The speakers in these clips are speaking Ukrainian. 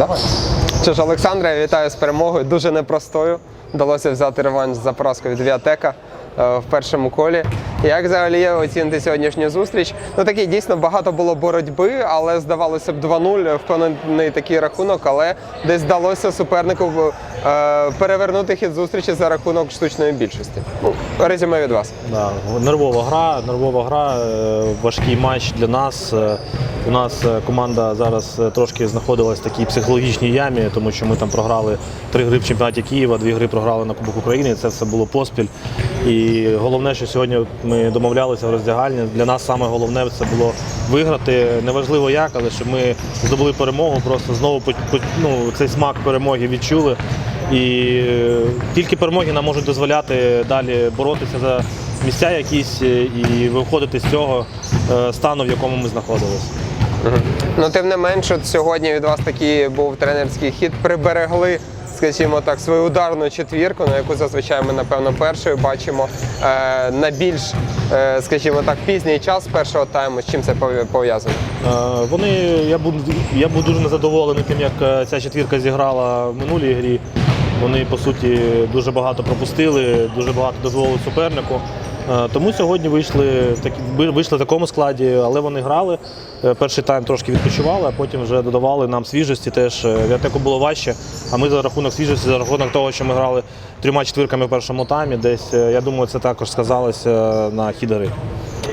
Давай. Що ж, Олександра, я вітаю з перемогою. Дуже непростою. Вдалося взяти реванш за поразку від Віатека е, в першому колі. Як взагалі оцінити сьогоднішню зустріч? Ну такий дійсно багато було боротьби, але здавалося б 2-0, впевнений такий рахунок, але десь вдалося супернику е, перевернути хід зустрічі за рахунок штучної більшості. Ну, резюме від вас. Да, нервова гра, нервова гра, е, важкий матч для нас. Е, У нас е, команда зараз трошки знаходилась в такій психологічній ямі, тому що ми там програли три гри в чемпіонаті Києва, дві гри програли на Кубок України. Це все було поспіль. І головне, що сьогодні ми домовлялися в роздягальні. Для нас саме головне це було виграти. Неважливо як, але щоб ми здобули перемогу, просто знову ну, цей смак перемоги відчули. І е, тільки перемоги нам можуть дозволяти далі боротися за місця якісь е, і виходити з цього е, стану, в якому ми знаходилися. Ну, тим не менш, от сьогодні від вас такий був тренерський хід. Приберегли, скажімо так, свою ударну четвірку, на яку зазвичай ми, напевно, першою бачимо е, на більш, е, скажімо так, пізній час першого тайму. З чим це пов'язано? Е, Вони, я був, я був дуже незадоволений тим, як е, ця четвірка зіграла в минулій грі. Вони, по суті, дуже багато пропустили, дуже багато дозволили супернику. Е, Тому сьогодні вийшли в вийшли в такому складі, але вони грали. Е, Перший тайм трошки відпочивали, а потім вже додавали нам свіжості. Теж Е, Віатеку було важче. А ми за рахунок свіжості, за рахунок того, що ми грали трьома четвірками в першому таймі, десь е, я думаю, це також сказалося на хід гри.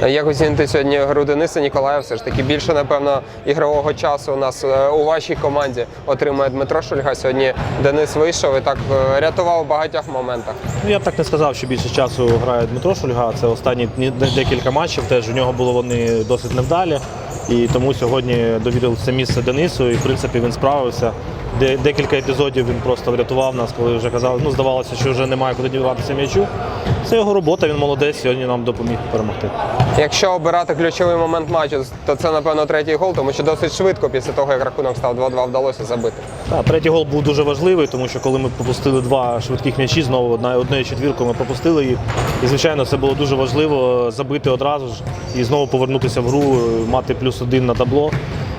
Як оцінити сьогодні гру Дениса Ніколаєва? Все ж таки більше, напевно, ігрового часу у нас е, у вашій команді отримує Дмитро Шульга. Сьогодні Денис вийшов і так е, рятував у багатьох моментах. Ну, я б так не сказав, що більше часу грає Дмитро Шульга. Це останні декілька матчів. Теж у нього було вони досить невдалі. І тому сьогодні довірили це місце Денису, і в принципі він справився. Де, декілька епізодів він просто врятував нас, коли вже казав, ну здавалося, що вже немає куди діватися м'ячу. Це його робота, він молодець, сьогодні нам допоміг перемогти. Якщо обирати ключовий момент матчу, то це напевно третій гол, тому що досить швидко після того, як рахунок став 2-2, вдалося забити. Так, третій гол був дуже важливий, тому що коли ми пропустили два швидких м'ячі, знову одна однією четвіркою ми пропустили їх. І звичайно, це було дуже важливо забити одразу ж і знову повернутися в гру, мати плюс один на табло.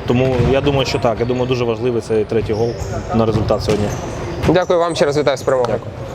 Тому я думаю, що так. Я думаю, дуже важливий цей третій гол на результат сьогодні. Дякую вам ще раз вітаю з перемогою. Дякую.